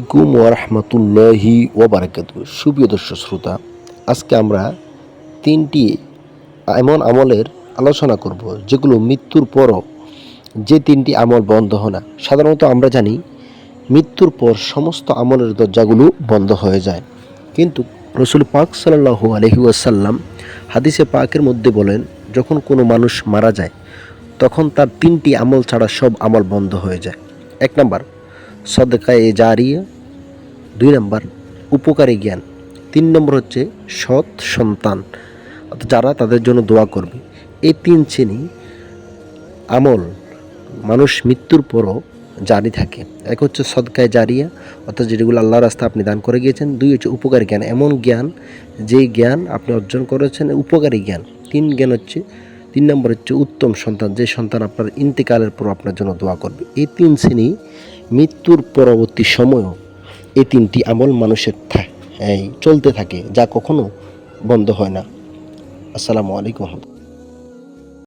ইকুম ওরহমতুল্লাহি ওবারাকাত সুপ্রিয় দর্শক শ্রোতা, আজকে আমরা তিনটি এমন আমলের আলোচনা করব, যেগুলো মৃত্যুর পরও যে তিনটি আমল বন্ধ হয় না, সাধারণত আমরা জানি মৃত্যুর পর সমস্ত আমলের দরজাগুলো বন্ধ হয়ে যায়। কিন্তু রসুল পাক সাল্লাহু আলহি ওয়াসাল্লাম হাদিসে পাকের মধ্যে বলেন, যখন কোনো মানুষ মারা যায়, তখন তার তিনটি আমল ছাড়া সব আমল বন্ধ হয়ে যায়। এক নাম্বার সদকায়ে জারিয়া দুই নম্বর উপকারী জ্ঞান, তিন নম্বর হচ্ছে সৎ সন্তান। যারা তাদের জন্য দোয়া করবে। এই তিন শ্রেণি আমল মানুষ মৃত্যুর পরও জারি থাকে। এক হচ্ছে সদকায় জারিয়া, অর্থাৎ যেগুলো আল্লাহ রাস্তা আপনি দান করে গিয়েছেন। দুই হচ্ছে উপকারী জ্ঞান, এমন জ্ঞান যেই জ্ঞান আপনি অর্জন করেছেন, উপকারী জ্ঞান। তিন জ্ঞান হচ্ছে, তিন নম্বর হচ্ছে উত্তম সন্তান, যে সন্তান আপনার ইন্তেকালের পর আপনার জন্য দোয়া করবে। এই তিন শ্রেণি মৃত্যুর পরবর্তী সময়ও এই তিনটি আমল মানুষের চলতে থাকে, যা কখনো বন্ধ হয় না। আসসালামু আলাইকুম